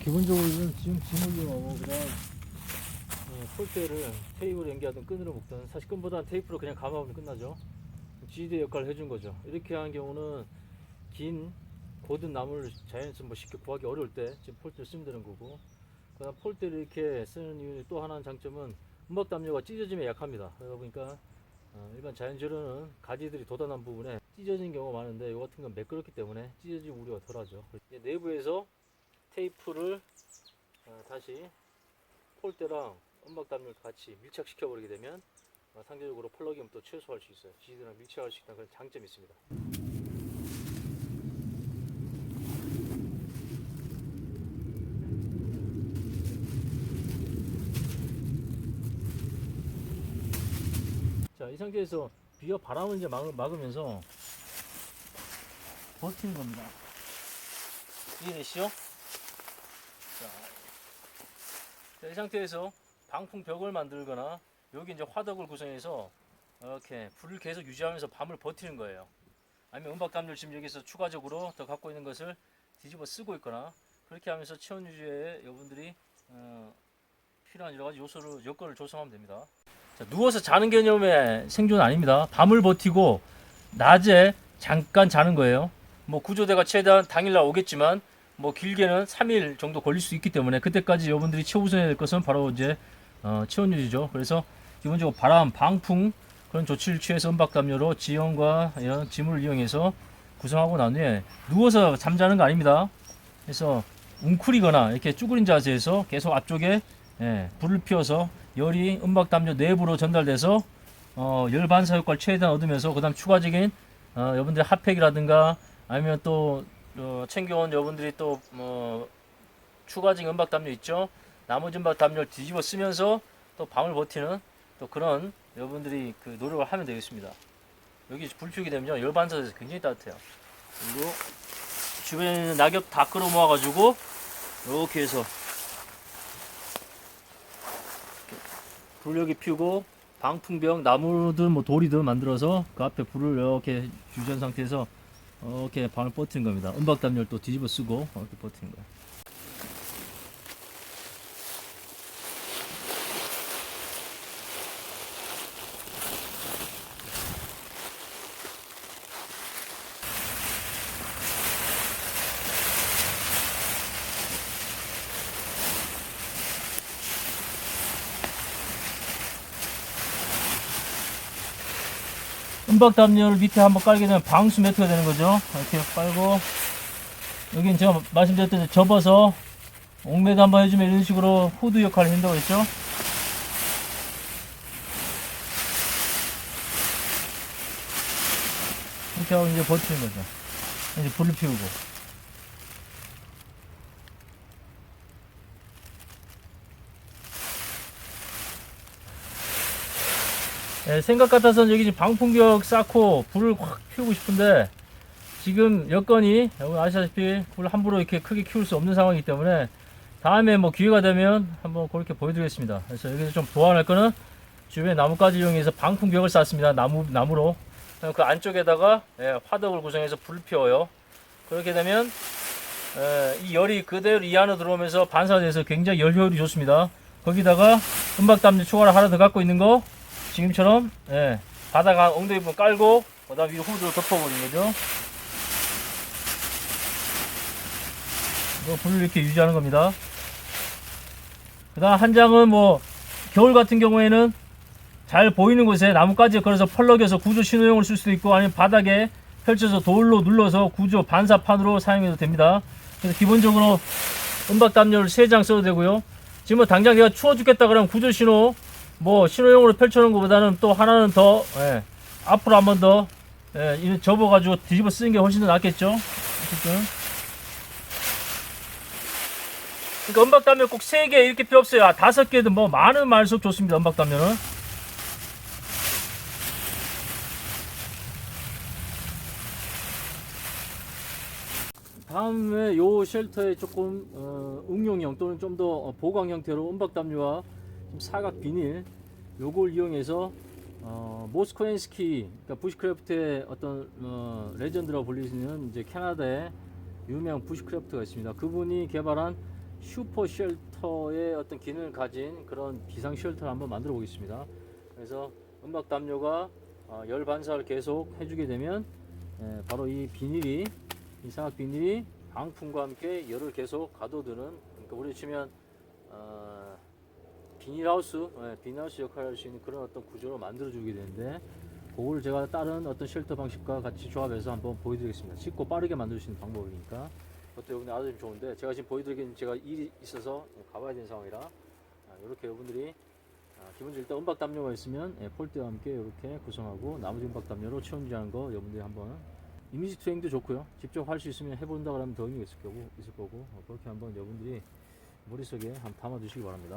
자 기본적으로 이건 지금 지물용하고 그다음 어, 폴대를 테이블에 연기하든 끈으로 묶든 사실 끈보다는 테이프로 그냥 감아보면 끝나죠. 지대 역할을 해준 거죠. 이렇게 한 경우는 긴 고든 나무를 자연에서 뭐 쉽게 구하기 어려울 때 지금 폴대를 쓰면 되는 거고. 그다음 폴대를 이렇게 쓰는 이유 또 하나는 장점은 음박 담요가 찢어짐에 약합니다. 그러다 보니까 어, 일반 자연재료는 가지들이 도단한 부분에 찢어진 경우가 많은데 이 같은 건 매끄럽기 때문에 찢어질 우려가 덜하죠. 내부에서 테이프를 어, 다시 폴대랑 음박 담요를 같이 밀착시켜 버리게 되면 어, 상대적으로 펄럭임을 또 최소화할 수 있어요. 지지랑 밀착할 수 있다는 그런 장점이 있습니다. 자, 이 상태에서 비와 바람을 이제 막, 막으면서 버티는 겁니다. 이해되시죠? 자, 자, 이 상태에서 방풍 벽을 만들거나 여기 이제 화덕을 구성해서 이렇게 불을 계속 유지하면서 밤을 버티는 거예요. 아니면 은박담요를 지금 여기서 추가적으로 더 갖고 있는 것을 뒤집어 쓰고 있거나 그렇게 하면서 체온 유지에 여러분들이 어, 필요한 여러 가지 요소를 여건을 조성하면 됩니다. 자, 누워서 자는 개념의 생존 아닙니다. 밤을 버티고 낮에 잠깐 자는 거예요. 뭐 구조대가 최대한 당일날 오겠지만 뭐 길게는 3일 정도 걸릴 수 있기 때문에 그때까지 여러분들이 최우선해야 될 것은 바로 이제 어, 체온 유지죠. 그래서 기본적으로 바람, 방풍 그런 조치를 취해서 은박담요로 지형과 이런 지물을 이용해서 구성하고 난 후에 누워서 잠자는 거 아닙니다. 그래서 웅크리거나 이렇게 쭈그린 자세에서 계속 앞쪽에 예, 불을 피워서 열이 은박담요 내부로 전달돼서 어, 열 반사 효과를 최대한 얻으면서 그다음 추가적인 어, 여러분들 핫팩이라든가 아니면 또 어, 챙겨온 여러분들이 또뭐 추가적인 은박담요 있죠. 나머지 은박담요를 뒤집어 쓰면서 또 밤을 버티는 또 그런 여러분들이 그 노력을 하면 되겠습니다. 여기 불 피우게 되면요 열 반사돼서 굉장히 따뜻해요. 그리고 주변에 있는 낙엽 다 끌어 모아가지고 이렇게 해서 불 여기 피우고 방풍벽 나무든 뭐 돌이든 만들어서 그 앞에 불을 이렇게 유지한 상태에서 이렇게 밤을 버티는 겁니다. 은박담요를 또 뒤집어 쓰고 이렇게 버티는 거예요. 은박담요를 밑에 한번 깔게 되면 방수 매트가 되는 거죠. 이렇게 깔고 여기는 제가 말씀드렸듯이 접어서 옥매도 한번 해주면 이런 식으로 후드 역할을 한다고 했죠. 이렇게 하고 이제 버티는 거죠. 이제 불을 피우고. 예, 생각 같아서는 여기 지금 방풍벽 쌓고 불을 확 피우고 싶은데 지금 여건이 여러분 아시다시피 불 함부로 이렇게 크게 키울 수 없는 상황이기 때문에 다음에 뭐 기회가 되면 한번 그렇게 보여드리겠습니다. 그래서 여기서 좀 보완할 거는 주변에 나뭇가지 이용해서 방풍벽을 쌓습니다. 나무 나무로 그 안쪽에다가 예, 화덕을 구성해서 불을 피워요. 그렇게 되면 예, 이 열이 그대로 이 안으로 들어오면서 반사돼서 굉장히 열 효율이 좋습니다. 거기다가 은박담요 추가로 하나 더 갖고 있는 거 지금처럼 예, 바다가 엉덩이 부분 깔고 그다음 위로 후드를 덮어버린 거죠. 불을 이렇게 유지하는 겁니다. 그다음 한 장은 뭐 겨울 같은 경우에는 잘 보이는 곳에 나뭇가지에 걸어서 펄럭여서 구조 신호용을 쓸 수도 있고 아니면 바닥에 펼쳐서 돌로 눌러서 구조 반사판으로 사용해도 됩니다. 그래서 기본적으로 은박 담요를 3장 써도 되고요. 지금 뭐 당장 내가 추워 죽겠다 그러면 구조 신호 뭐 신호용으로 펼쳐놓은 것보다는 또 하나는 더 예, 앞으로 한 번 더 예, 접어가지고 뒤집어 쓰는 게 훨씬 더 낫겠죠. 어쨌든. 그러니까 은박담요 꼭 3개 이렇게 필요 없어요. 아, 5개든 뭐 많은 말수록 좋습니다. 은박담요는. 다음에 요 쉘터에 조금 어, 응용형 또는 좀 더 보강 형태로 은박담요와 좀 사각 비닐 요걸 이용해서 어, 모스코엔스키 그러니까 부시크래프트의 어떤 어, 레전드라고 불리시는 이제 캐나다의 유명 부시크래프트가 있습니다. 그분이 개발한 슈퍼 쉘터의 어떤 기능을 가진 그런 비상 쉘터를 한번 만들어 보겠습니다. 그래서 음박 담요가 어, 열 반사를 계속 해주게 되면 예, 바로 이 비닐이 이 사각 비닐이 방풍과 함께 열을 계속 가둬두는 그러니까 우리 치면 어, 비닐하우스 예, 비닐하우스 역할을 할 수 있는 그런 어떤 구조로 만들어 주게 되는데 그걸 제가 다른 어떤 쉘터 방식과 같이 조합해서 한번 보여드리겠습니다. 쉽고 빠르게 만들 수 있는 방법이니까 그것도 여러분들 아주 좋은데 제가 지금 보여드리기는 제가 일이 있어서 가봐야 되는 상황이라 이렇게 여러분들이 아, 기본적으로 일단 음박 담요가 있으면 예, 폴대와 함께 이렇게 구성하고 나머지 음박 담요로 채운지하는 거 여러분들이 한번 이미지 트레이닝도 좋고요. 직접 할 수 있으면 해본다 그러면 더 의미가 있을 거고 있을 거고 어, 그렇게 한번 여러분들이 머릿속에 한번 담아 두시기 바랍니다.